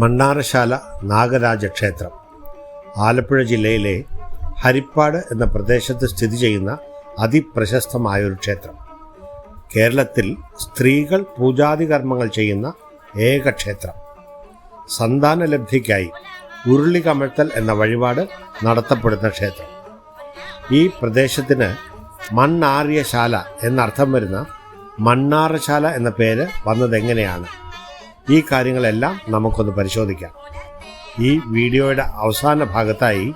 മണ്ണാറശാല നാഗരാജ ക്ഷേത്രം ആലപ്പുഴ ജില്ലയിലെ ഹരിപ്പാട് എന്ന പ്രദേശത്ത് സ്ഥിതി ചെയ്യുന്ന അതിപ്രശസ്തമായ ഒരു ക്ഷേത്രം. കേരളത്തിൽ സ്ത്രീകൾ പൂജാതി കർമ്മങ്ങൾ ചെയ്യുന്ന ഏക ക്ഷേത്രം. സന്താനലബ്ധിക്കായി ഉരുളി കമഴ്ത്തൽ എന്ന വഴിപാട് നടത്തപ്പെടുന്ന ക്ഷേത്രം. ഈ പ്രദേശത്തിന് മണ്ണാറിയശാല എന്നർത്ഥം വരുന്ന മണ്ണാറശാല എന്ന പേര് വന്നതെങ്ങനെയാണ്? ഈ കാര്യങ്ങളെല്ലാം നമുക്കൊന്ന് പരിശോധിക്കാം. ഈ വീഡിയോയുടെ അവസാന ഭാഗത്തായി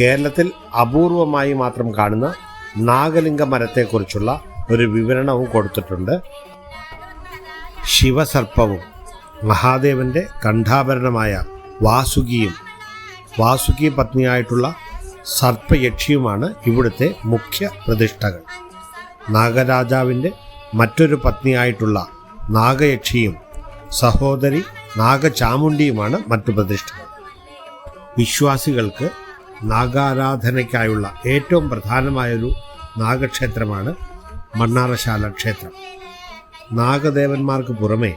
കേരളത്തിൽ അപൂർവമായി മാത്രം കാണുന്ന നാഗലിംഗ മരത്തെക്കുറിച്ചുള്ള ഒരു വിവരണവും കൊടുത്തിട്ടുണ്ട്. ശിവസർപ്പവും മഹാദേവന്റെ കണ്ഠാഭരണമായ വാസുകിയും വാസുകി പത്നിയായിട്ടുള്ള സർപ്പയക്ഷിയുമാണ് ഇവിടുത്തെ മുഖ്യ പ്രതിഷ്ഠകൾ. നാഗരാജാവിന്റെ മറ്റൊരു പത്നിയായിട്ടുള്ള നാഗയക്ഷിയും സഹോദരി നാഗചാമുണ്ടിയുമാണ് മറ്റു പ്രതിഷ്ഠകൾ വിശ്വാസികൾക്ക് നാഗാരാധനയ്ക്കായുള്ള ഏറ്റവും പ്രധാനമായൊരു നാഗക്ഷേത്രമാണ് മണ്ണാറശാല ക്ഷേത്രം. നാഗദേവന്മാർക്ക് പുറമേ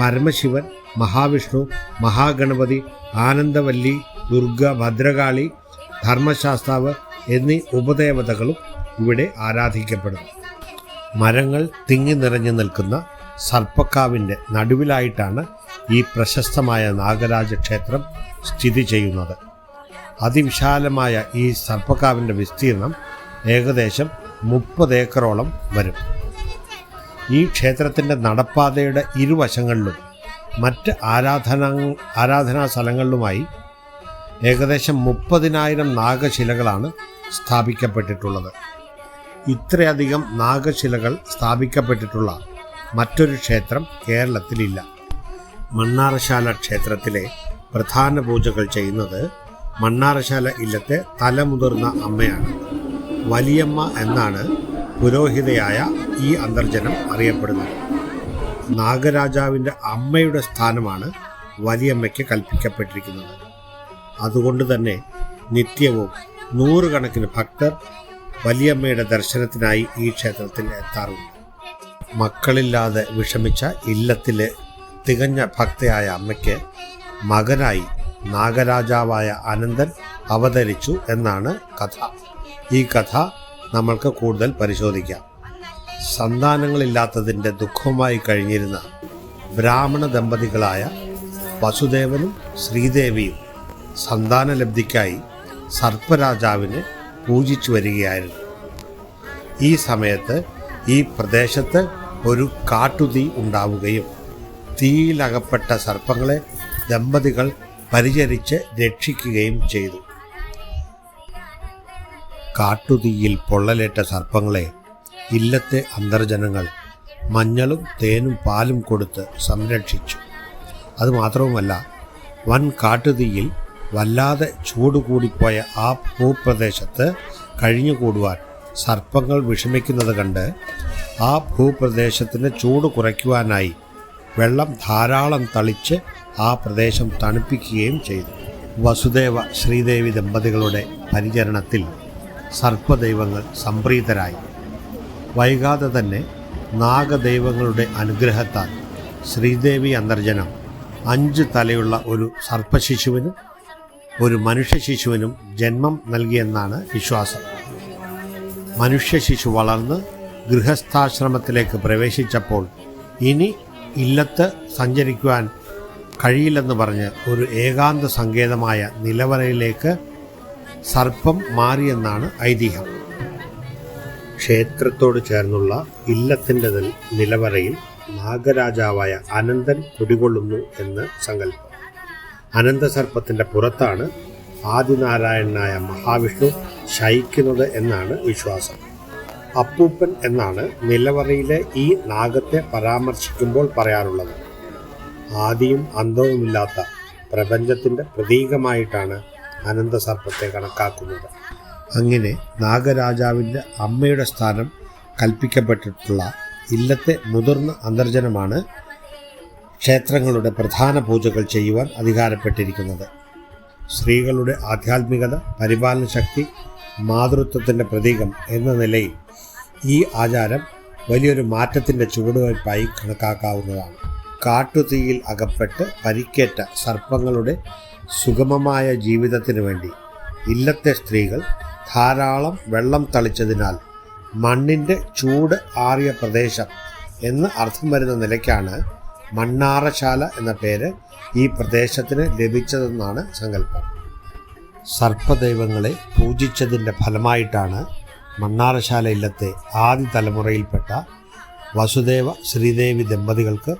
പരമശിവൻ മഹാവിഷ്ണു മഹാഗണപതി ആനന്ദവല്ലി ദുർഗ ഭദ്രകാളി ധർമ്മശാസ്താവ് എന്നീ ഉപദേവതകളും ഇവിടെ ആരാധിക്കപ്പെടുന്നു. മരങ്ങൾ തിങ്ങി നിറഞ്ഞു നിൽക്കുന്ന സർപ്പക്കാവിന്റെ നടുവിലായിട്ടാണ് ഈ പ്രശസ്തമായ നാഗരാജ ക്ഷേത്രം സ്ഥിതി ചെയ്യുന്നത്. അതിവിശാലമായ ഈ സർപ്പക്കാവിന്റെ വിസ്തീർണം ഏകദേശം മുപ്പത് ഏക്കറോളം വരും. ഈ ക്ഷേത്രത്തിന്റെ നടപ്പാതയുടെ ഇരുവശങ്ങളിലും മറ്റ് ആരാധന ആരാധനാ സ്ഥലങ്ങളിലുമായി ഏകദേശം മുപ്പതിനായിരം നാഗശിലകളാണ് സ്ഥാപിക്കപ്പെട്ടിട്ടുള്ളത്. ഇത്രയധികം നാഗശിലകൾ സ്ഥാപിക്കപ്പെട്ടിട്ടുള്ള മറ്റൊരു ക്ഷേത്രം കേരളത്തിലില്ല. മണ്ണാറശാല ക്ഷേത്രത്തിലെ പ്രധാന പൂജകൾ ചെയ്യുന്നത് മണ്ണാറശാല ഇല്ലത്തെ തലമുതിർന്ന അമ്മയാണ്. വലിയമ്മ എന്നാണ് പുരോഹിതയായ ഈ അന്തർജനം അറിയപ്പെടുന്നത്. നാഗരാജാവിന്റെ അമ്മയുടെ സ്ഥാനമാണ് വലിയമ്മയ്ക്ക് കൽപ്പിക്കപ്പെട്ടിരിക്കുന്നത്. അതുകൊണ്ട് തന്നെ നിത്യവും നൂറുകണക്കിന് ഭക്തർ വലിയമ്മയുടെ ദർശനത്തിനായി ഈ ക്ഷേത്രത്തിൽ എത്താറുണ്ട്. മക്കളില്ലാതെ വിഷമിച്ച ഇല്ലത്തിലെ തികഞ്ഞ ഭക്തയായ അമ്മയ്ക്ക് മകനായി നാഗരാജാവായ അനന്തൻ അവതരിച്ചു എന്നാണ് കഥ. ഈ കഥ നമ്മൾക്ക് കൂടുതൽ പരിശോധിക്കാം. സന്താനങ്ങളില്ലാത്തതിന്റെ ദുഃഖമായി കഴിഞ്ഞിരുന്ന ബ്രാഹ്മണ ദമ്പതികളായ വസുദേവനും ശ്രീദേവിയും സന്താനലബ്ധിക്കായി സർപ്പരാജാവിനെ പൂജിച്ചു വരികയായിരുന്നു. ഈ സമയത്ത് ഈ പ്രദേശത്ത് ഒരു കാട്ടുതീ ഉണ്ടാവുകയും തീയിലകപ്പെട്ട സർപ്പങ്ങളെ ദമ്പതികൾ പരിചരിച്ച് രക്ഷിക്കുകയും ചെയ്തു. കാട്ടുതീയിൽ പൊള്ളലേറ്റ സർപ്പങ്ങളെ ഇല്ലത്തെ അന്തർജനങ്ങൾ മഞ്ഞളും തേനും പാലും കൊടുത്ത് സംരക്ഷിച്ചു. അതുമാത്രവുമല്ല വൻ കാട്ടുതീയിൽ വല്ലാതെ ചൂട് കൂടിപ്പോയ ആ ഭൂപ്രദേശത്ത് കഴിഞ്ഞുകൂടുവാൻ സർപ്പങ്ങൾ വിഷമിക്കുന്നത് കണ്ട് ആ ഭൂപ്രദേശത്തിന് ചൂട് കുറയ്ക്കുവാനായി വെള്ളം ധാരാളം തളിച്ച് ആ പ്രദേശം തണുപ്പിക്കുകയും ചെയ്തു. വസുദേവ ശ്രീദേവി ദമ്പതികളുടെ പരിചരണത്തിൽ സർപ്പദൈവങ്ങൾ സംപ്രീതരായി. വൈകാതെ തന്നെ നാഗദൈവങ്ങളുടെ അനുഗ്രഹത്താൽ ശ്രീദേവി അന്തർജനം അഞ്ച് തലയുള്ള ഒരു സർപ്പശിശുവിനും ഒരു മനുഷ്യ ശിശുവിനും ജന്മം നൽകിയെന്നാണ് വിശ്വാസം. മനുഷ്യ ശിശു വളർന്ന് ഗൃഹസ്ഥാശ്രമത്തിലേക്ക് പ്രവേശിച്ചപ്പോൾ ഇനി ഇല്ലത്ത് സഞ്ചരിക്കുവാൻ കഴിയില്ലെന്ന് പറഞ്ഞ് ഒരു ഏകാന്ത സങ്കേതമായ നിലവറയിലേക്ക് സർപ്പം മാറിയെന്നാണ് ഐതിഹ്യം. ക്ഷേത്രത്തോട് ചേർന്നുള്ള ഇല്ലത്തിന്റെ നിലവറയിൽ നാഗരാജാവായ അനന്തൻ കുടികൊള്ളുന്നു എന്ന് സങ്കല്പം. അനന്തസർപ്പത്തിന്റെ പുറത്താണ് ആദിനാരായണനായ മഹാവിഷ്ണു ശയിക്കുന്നത് എന്നാണ് വിശ്വാസം. അപ്പൂപ്പൻ എന്നാണ് നിലവറയിലെ ഈ നാഗത്തെ പരാമർശിക്കുമ്പോൾ പറയാറുള്ളത്. ആദിയും അന്തവുമില്ലാത്ത പ്രപഞ്ചത്തിന്റെ പ്രതീകമായിട്ടാണ് അനന്തസർപ്പത്തെ കണക്കാക്കുന്നത്. അങ്ങനെ നാഗരാജാവിന്റെ അമ്മയുടെ സ്ഥാനം കൽപ്പിക്കപ്പെട്ടിട്ടുള്ള ഇല്ലത്തെ മുതിർന്ന അന്തർജനമാണ് ക്ഷേത്രങ്ങളുടെ പ്രധാന പൂജകൾ ചെയ്യുവാൻ അധികാരപ്പെട്ടിരിക്കുന്നത്. സ്ത്രീകളുടെ ആധ്യാത്മികത പരിപാലന ശക്തി മാതൃത്വത്തിന്റെ പ്രതീകം എന്ന നിലയിൽ ഈ ആചാരം വലിയൊരു മാറ്റത്തിന്റെ ചുവടുവയ്പായി കണക്കാക്കാവുന്നതാണ്. കാട്ടുതീയിൽ അകപ്പെട്ട് പരിക്കേറ്റ സർപ്പങ്ങളുടെ സുഗമമായ ജീവിതത്തിനു വേണ്ടി ഇല്ലത്തെ സ്ത്രീകൾ ധാരാളം വെള്ളം തളിച്ചതിനാൽ മണ്ണിന്റെ ചൂട് ആറിയ പ്രദേശം എന്ന് അർത്ഥം വരുന്ന നിലയ്ക്കാണ് മണ്ണാറശാല എന്ന പേര് ഈ പ്രദേശത്തിന് ലഭിച്ചതെന്നാണ് സങ്കല്പം. സർപ്പദൈവങ്ങളെ പൂജിച്ചതിന്റെ ഫലമായിട്ടാണ് മണ്ണാറശാല ഇല്ലത്തെ ആദ്യ തലമുറയിൽപ്പെട്ട വസുദേവ ശ്രീദേവി ദമ്പതികൾക്ക്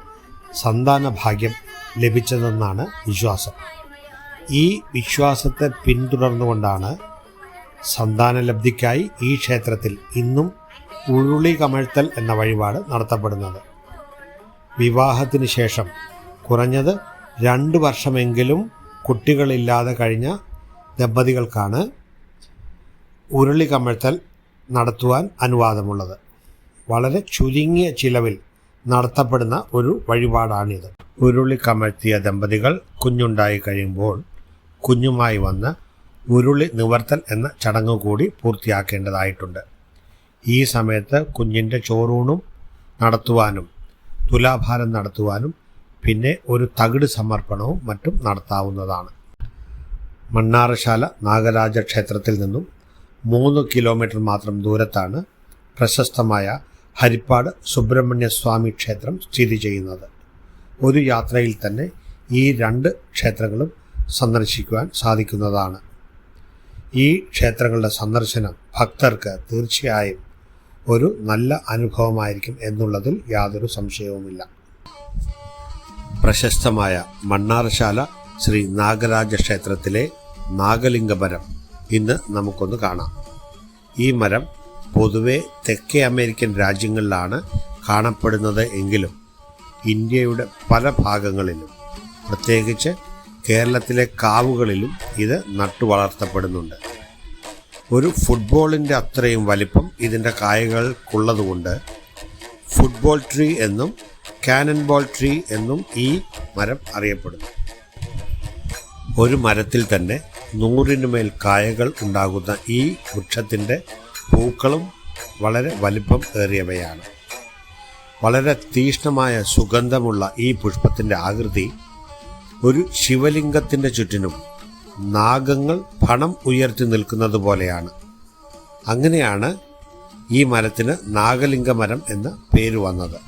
സന്താന ഭാഗ്യം ലഭിച്ചതെന്നാണ് വിശ്വാസം. ഈ വിശ്വാസത്തെ പിന്തുടർന്നുകൊണ്ടാണ് സന്താനലബ്ധിക്കായി ഈ ക്ഷേത്രത്തിൽ ഇന്നും ഉരുളി കമഴ്ത്തൽ എന്ന വഴിപാട് നടത്തപ്പെടുന്നത്. വിവാഹത്തിന് ശേഷം കുറഞ്ഞത് രണ്ട് വർഷമെങ്കിലും കുട്ടികളില്ലാതെ കഴിഞ്ഞ ദമ്പതികൾക്കാണ് ഉരുളി കമഴ്ത്തൽ നടത്തുവാൻ അനുവാദമുള്ളത്. വളരെ ചുരുങ്ങിയ ചിലവിൽ നടത്തപ്പെടുന്ന ഒരു വഴിപാടാണിത്. ഉരുളി കമഴ്ത്തിയ ദമ്പതികൾ കുഞ്ഞുണ്ടായി കഴിയുമ്പോൾ കുഞ്ഞുമായി വന്ന് ഉരുളി നിവർത്തൽ എന്ന ചടങ്ങ് കൂടി പൂർത്തിയാക്കേണ്ടതായിട്ടുണ്ട്. ഈ സമയത്ത് കുഞ്ഞിന്റെ ചോറൂണും നടത്തുവാനും തുലാഭാരം നടത്തുവാനും പിന്നെ ഒരു തകിട് സമർപ്പണവും മറ്റും നടത്താവുന്നതാണ്. മണ്ണാറശാല നാഗരാജ ക്ഷേത്രത്തിൽ നിന്നും മൂന്ന് കിലോമീറ്റർ മാത്രം ദൂരത്താണ് പ്രശസ്തമായ ഹരിപ്പാട് സുബ്രഹ്മണ്യസ്വാമി ക്ഷേത്രം സ്ഥിതി ചെയ്യുന്നത്. ഒരു യാത്രയിൽ തന്നെ ഈ രണ്ട് ക്ഷേത്രങ്ങളും സന്ദർശിക്കുവാൻ സാധിക്കുന്നതാണ്. ഈ ക്ഷേത്രങ്ങളുടെ സന്ദർശനം ഭക്തർക്ക് തീർച്ചയായും ഒരു നല്ല അനുഭവമായിരിക്കും എന്നുള്ളതിൽ യാതൊരു സംശയവുമില്ല. പ്രശസ്തമായ മണ്ണാറശാല ശ്രീ നാഗരാജ ക്ഷേത്രത്തിലെ നാഗലിംഗ മരം ഇന്ന് നമുക്കൊന്ന് കാണാം. ഈ മരം പൊതുവെ തെക്കേ അമേരിക്കൻ രാജ്യങ്ങളിലാണ് കാണപ്പെടുന്നത് എങ്കിലും ഇന്ത്യയുടെ പല ഭാഗങ്ങളിലും പ്രത്യേകിച്ച് കേരളത്തിലെ കാവുകളിലും ഇത് നട്ടു വളർത്തപ്പെടുന്നുണ്ട് ഒരു ഫുട്ബോളിന്റെ അത്രയും വലിപ്പം ഇതിന്റെ കായകൾക്കുള്ളതുകൊണ്ട് ഫുട്ബോൾ ട്രീ എന്നും കാനൻ ബോൾ ട്രീ എന്നും ഈ മരം അറിയപ്പെടുന്നു. ഒരു മരത്തിൽ തന്നെ നൂറിന് മേൽ കായകൾ ഉണ്ടാകുന്ന ഈ വൃക്ഷത്തിന്റെ പൂക്കളും വളരെ വലിപ്പം ഏറിയവയാണ്. വളരെ തീഷ്ണമായ സുഗന്ധമുള്ള ഈ പുഷ്പത്തിന്റെ ആകൃതി ഒരു ശിവലിംഗത്തിന്റെ ചുറ്റിനും നാഗങ്ങൾ പണം ഉയർത്തി നിൽക്കുന്നത് പോലെയാണ്. അങ്ങനെയാണ് ഈ മരത്തിന് നാഗലിംഗ മരം എന്ന പേര് വന്നത്.